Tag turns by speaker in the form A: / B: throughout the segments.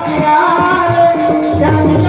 A: क्या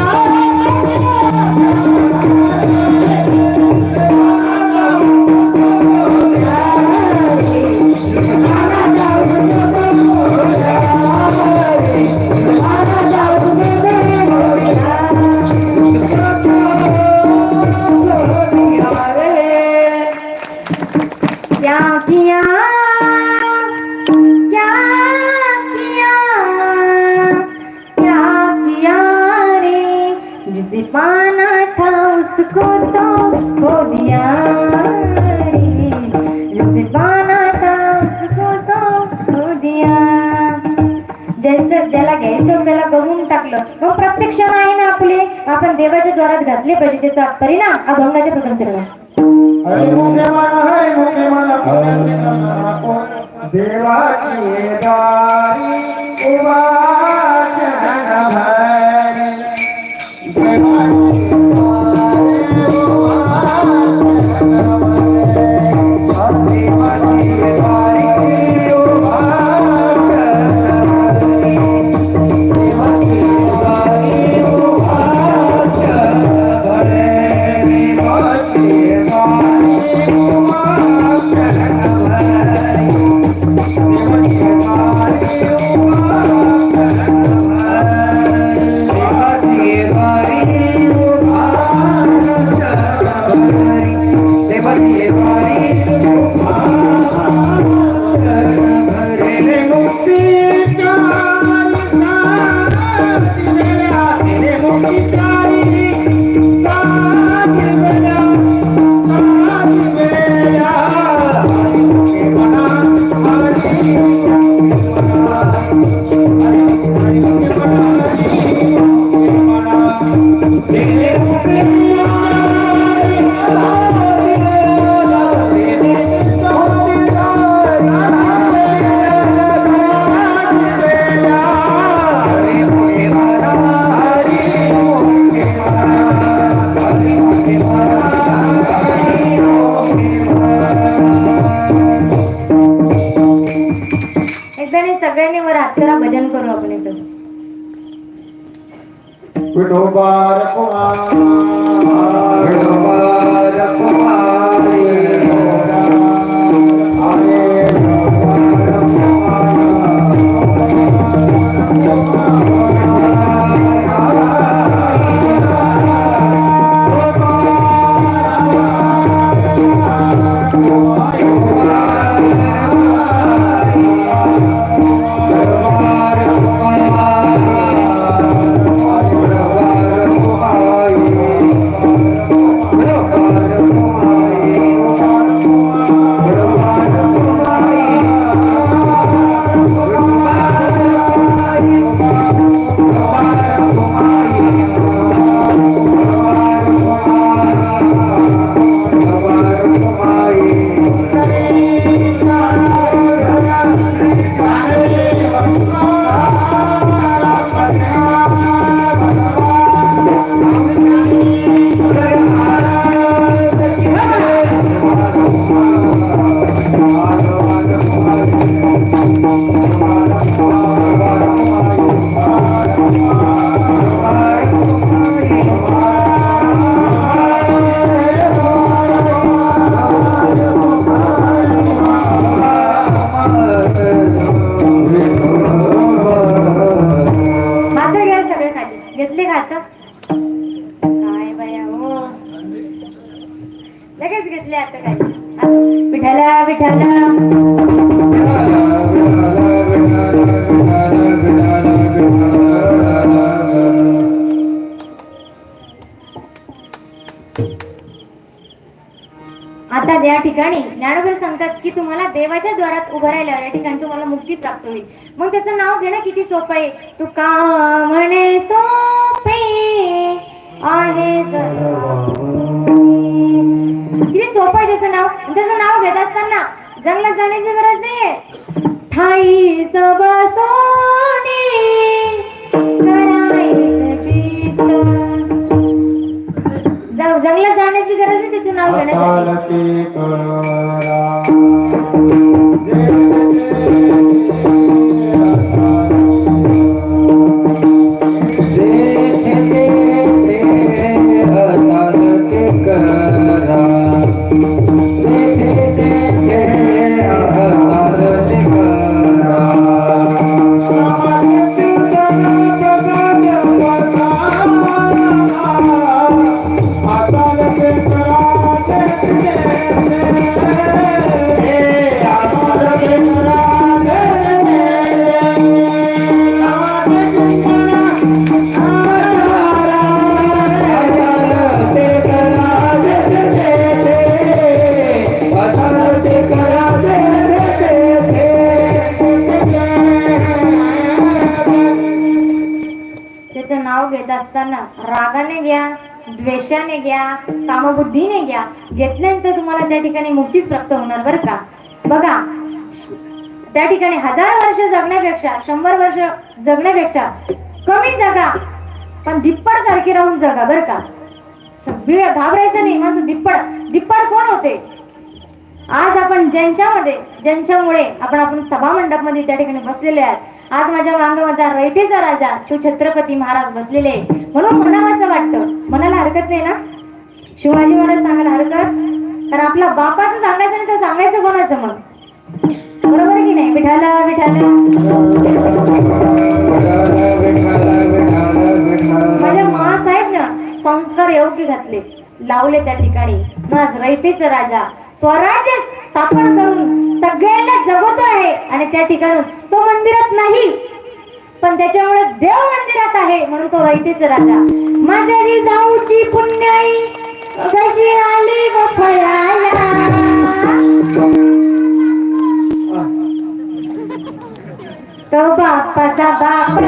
A: जिसे पाना था उसको तो खो दिया ज्याचं ज्याला घ्यायचं त्याला गमवून टाकलं. मग प्रत्यक्ष आहे ना आपले. आपण देवाच्या जोरात घातले पाहिजे त्याचा परिणाम अभंगाच्या प्रथम चरणात
B: देवाची
A: तुम्ही. मग त्याचं नाव घेणं किती सोपं आहे? तू का म्हणे सोपे आहे किती सोपं आहे त्याचं नाव? त्याचं नाव घेत असताना जंगलात जाण्याची गरज नाहीये. ठाई सब करायचं जंगलात जाण्याची गरज नाही त्याचं नाव घेण्यासाठी. घ्या घेतल्यानंतर तुम्हाला त्या ठिकाणी मुक्तीच प्राप्त होणार बरं का? बघा त्या ठिकाणी हजार वर्ष जगण्यापेक्षा शंभर वर्ष जगण्यापेक्षा कमी जगा पण दिप्पड सारखी राहून जगा बरं का? सगळं घाबरायचं नाही माझं दिप्पड दिप्पड कोण होते? आज आपण ज्यांच्यामध्ये ज्यांच्यामुळे आपण आपण सभा मंडपमध्ये त्या ठिकाणी बसलेले आहेत. आज माझ्या मांग रयतेचा राजा शिवछत्रपती महाराज बसलेले आहे. म्हणून म्हणावं असं वाटतं मनाला हरकत नाही ना? शिवाजी महाराज सांगायला हरकत? तर आपला बापाचं सांगायचं नाही तर सांगायचं कोणाचं मग? बरोबर की नाही? विठाला विठाला. माझ्या महासाहेब ना संस्कार योग्य घातले. लावले त्या ठिकाणी. माझ रयतेचा राजा. स्वराज्य स्थापन करून सगळ्यांना जगवतो आहे. आणि त्या ठिकाणी तो मंदिरात नाही. पण त्याच्यामुळे देव मंदिरात आहे म्हणून तो रयतेचा राजा. माझ्या जाऊची पुण्याई. कशी आली व फळाला तो बापाचा बाप.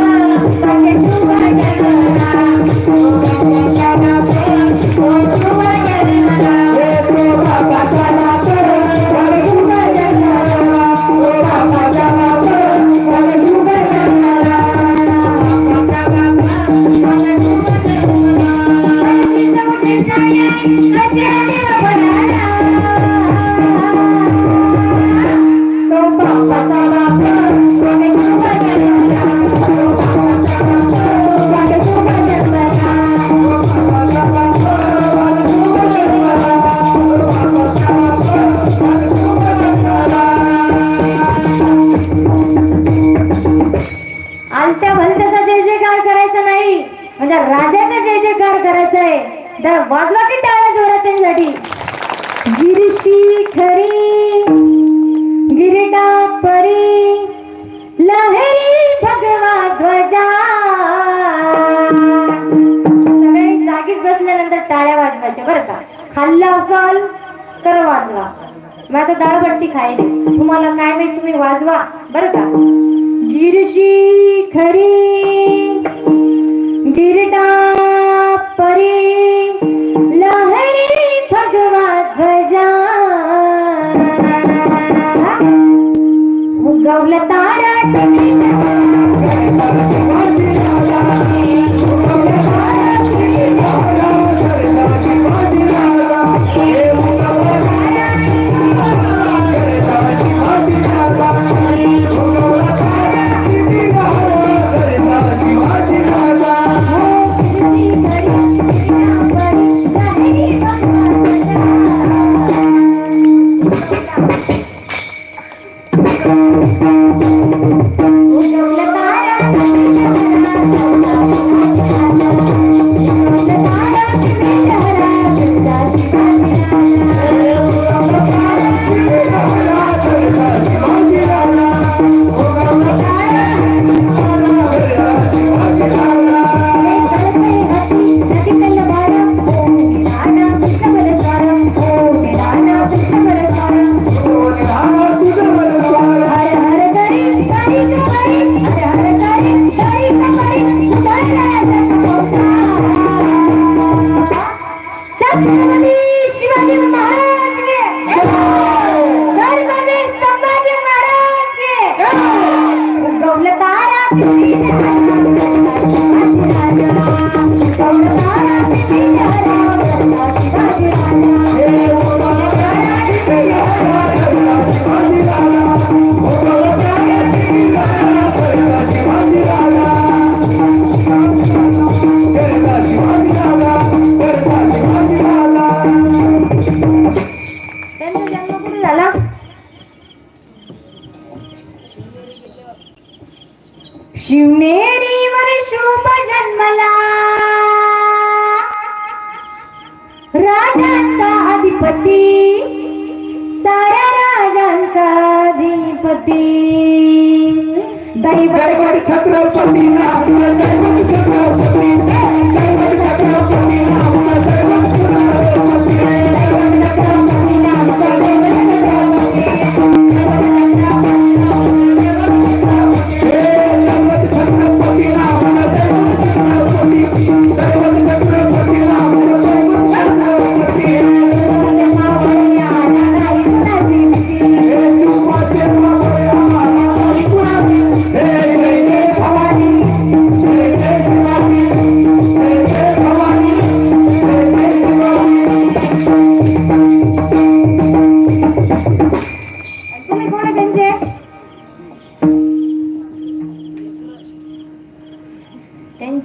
A: माझा आता डाळबट्टी खायली तुम्हाला काय माहीत तुम्ही वाजवा बरं का? गिरशी खरी गिरडा परी लहरी भगवा ध्वजा. उगवलं तारा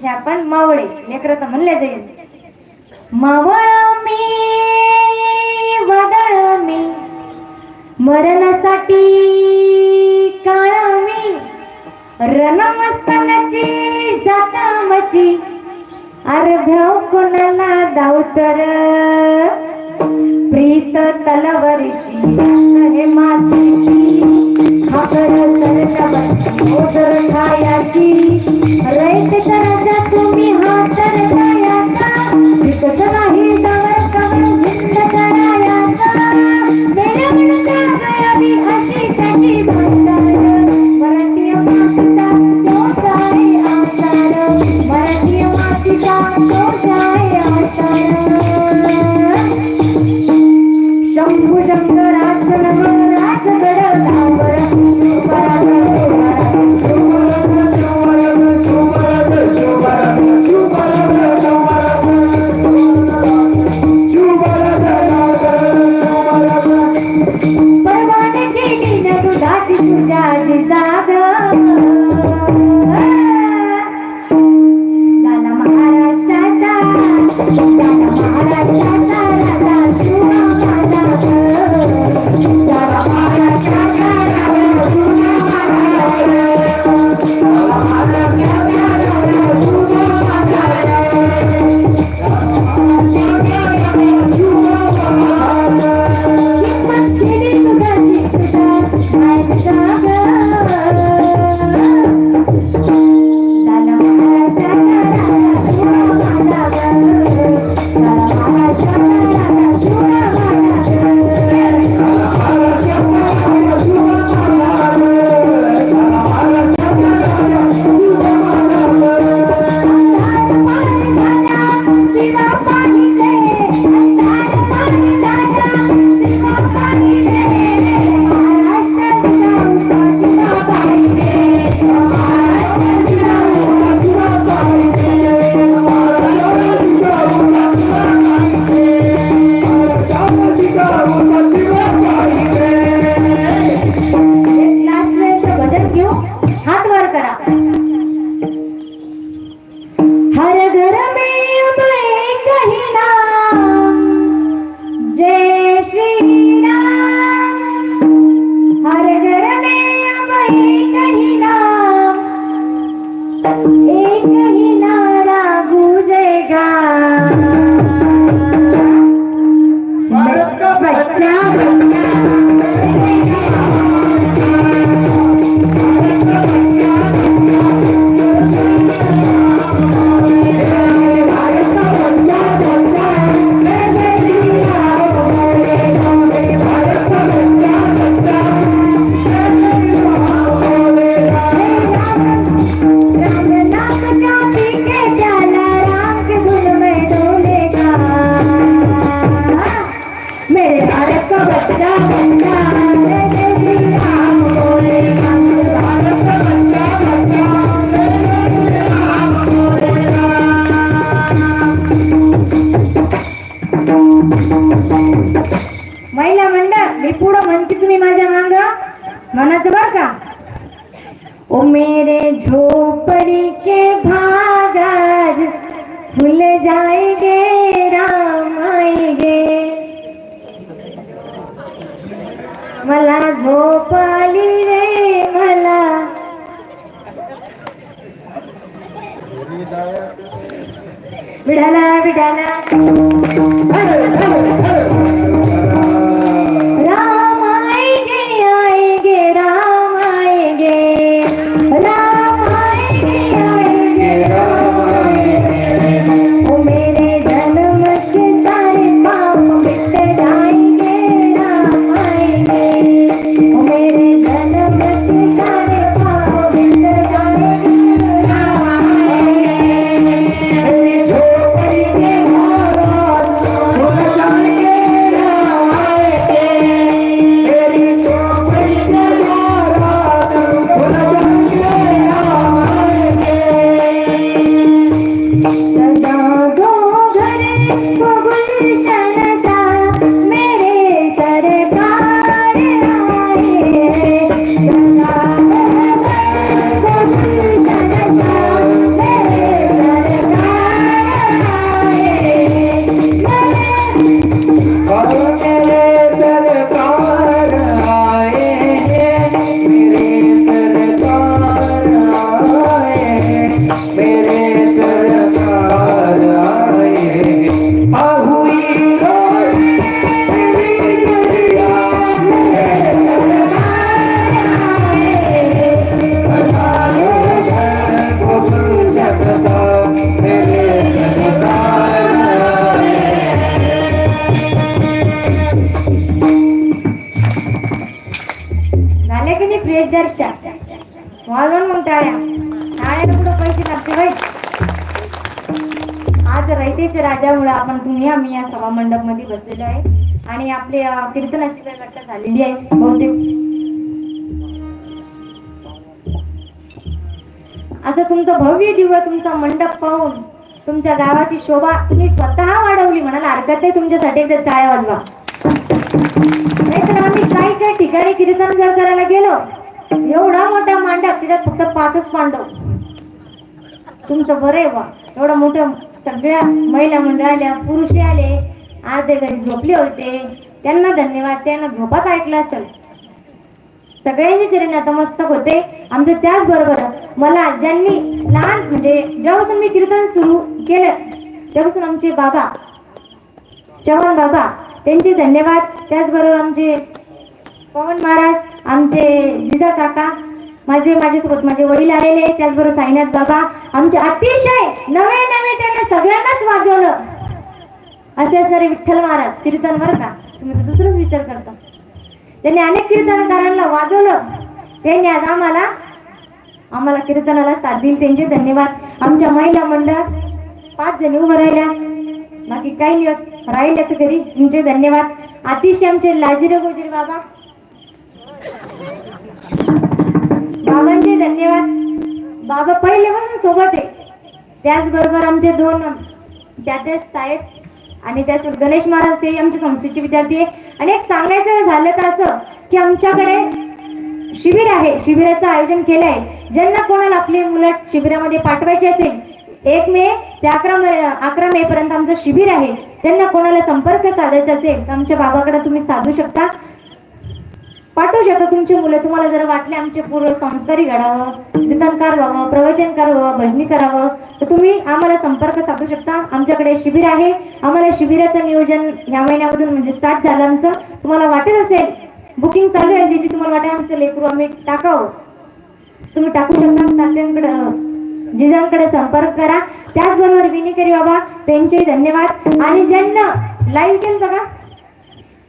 A: म्हणजे आपण मावळे तर म्हणले जाईल. मावळ मी वादळ मी मरणासाठी काळ मी रणमस्तानाची जातामची अरे भाऊ कोणाला दावतर प्रीत तलवरीशी हे माती खबर तलवरी खायाची விடல விடல बसलेले आहे आणि आपली कीर्तनाची वेळ वाटत झालेली आहे. बहुतेक असं तुमचं भव्य दिव्य तुमचा मंडप पाहून तुमच्या गावाची शोभा तुम्ही स्वतः वाढवली म्हणाला हरकत नाही. तुमच्यासाठी एकदा टाळ्या वाजवा. नाहीतर आम्ही काही काही ठिकाणी कीर्तन जर करायला गेलो एवढा मोठा मांडप तिच्यात फक्त पाचच पांडव. तुमचं बरं आहे बा एवढं मोठं सगळ्या महिला मंडळ आल्या पुरुष आले अर्धे घरी झोपले होते. त्यांना धन्यवाद. त्यांना झोपात ऐकलं असेल. सगळ्यांचे चरण नतमस्तक होते. आमचं त्याचबरोबर मला ज्यांनी लहान म्हणजे जेव्हापासून मी कीर्तन सुरू केलं तेव्हापासून आमचे बाबा चव्हाण बाबा त्यांचे धन्यवाद. त्याचबरोबर आमचे पवन महाराज आमचे जिजा काका माझे माझ्यासोबत माझे वडील आलेले त्याचबरोबर साईनाथ बाबा. आमचे अतिशय नवे नवे त्यांना सगळ्यांनाच वाजवलं. असे असणारे विठ्ठल महाराज कीर्तन बरं का? तुम्ही तर दुसरंच विचार करता. त्यांनी अनेक कीर्तनकारांना वाजवलं. त्यांनी आज आम्हाला आम्हाला कीर्तनाला साथ दिली त्यांचे धन्यवाद. आमच्या महिला मंडळात पाच जणी उभं राहिल्या. बाकी काही नाही तर घरी. तुमचे धन्यवाद. अतिशय आमचे लाजिरे गोजीर बाबा. बाबांचे धन्यवाद. बाबा पहिल्यापासून सोबत आहे. त्याचबरोबर आमचे दोन त्याचे साहेब आणि त्याच गणेश महाराज ते आमच्या संस्थेचे विद्यार्थी आहे. आणि एक सांगायचं झालं तर असं की आमच्याकडे शिबिर आहे. शिबिराचं आयोजन केलं आहे ज्यांना कोणाला आपली मुलं शिबिरामध्ये पाठवायची असेल एक मे ते अकरा मे अकरा मे पर्यंत आमचं शिबिर आहे. ज्यांना कोणाला संपर्क साधायचा असेल तर आमच्या बाबाकडे तुम्ही साधू शकता. पाठवू शकता तुमची मुलं. तुम्हाला जर वाटले आमचे पूर्व संस्कारी घडावं कीर्तनकार व्हावं प्रवचन व्हावं भजनी करावं तर तुम्ही आम्हाला संपर्क साधू शकता. आमच्याकडे शिबिर आहे. आम्हाला शिबिराचं नियोजन ह्या महिन्यामधून म्हणजे स्टार्ट झालं आमचं. तुम्हाला वाटत असेल बुकिंग चालू आहे. त्याची तुम्हाला वाटेल आमचं लेकरू आम्ही टाकावं. तुम्ही टाकू शकता. तात्यांकडे जिजांकडे संपर्क करा. त्याचबरोबर विनिकरी बाबा त्यांचे धन्यवाद. आणि ज्यांना लाईव्ह केलं बघा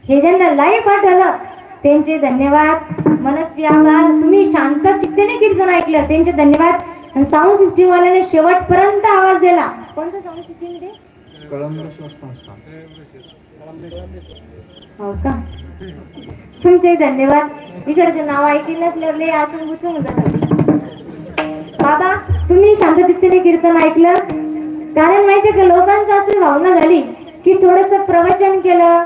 A: हे ज्यांना लाईव्ह पाठवलं त्यांचे धन्यवाद. मनस्वी आभार. तुम्ही शांत चित्तेने कीर्तन ऐकलं. त्यांचे धन्यवाद. साऊंड सिस्टीम वाल्याने शेवटपर्यंत आवाज दिला. कोणतं साऊंड सिस्टीम ते हो का? तुमचे धन्यवाद. इकडचे नाव ऐकलं लागले आतून गुचून जातं बाबा तुम्ही शांत चित्तेने कीर्तन ऐकलं? कारण माहितीये का लोकांचं असं भावना झाली की थोडस प्रवचन केलं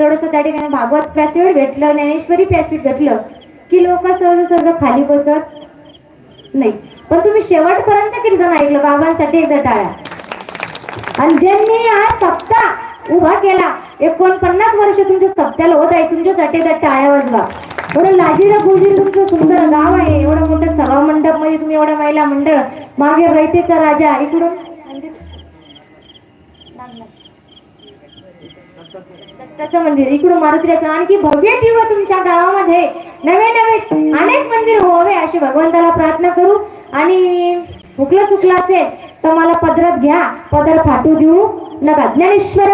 A: थोडस त्या ठिकाणी भागवत व्यासपीठ भेटलं ज्ञानेश्वरी व्यासपीठ भेटलं की लोक सहज सहज खाली बसत नाही. पण तुम्ही शेवटपर्यंत कीर्तन ऐकलं बाबांसाठी एकदा टाळ्या. आणि ज्यांनी हा सप्ताह उभा केला एकोणपन्नास वर्ष तुमच्या सप्त्याला होत आहे तुमच्यासाठी एकदा टाळ्या वाजवा. एवढं लाजीरा गुजीर तुमचं सुंदर गाव आहे एवढं मोठं सभा मंडपमध्ये तुम्ही एवढ्या महिला मंडळ मागे रयतेचा राजा इकडून दत्ताचं मंदिर इकडून मारुतीचं आणखी भव्य दिव्य तुमच्या गावामध्ये नवे नवे अनेक मंदिर व्हावे अशी भगवंताला प्रार्थना करू आणि हुकलं चुकलं असेल तर मला पदरात घ्या पदर फाटू देऊ नका ज्ञानेश्वर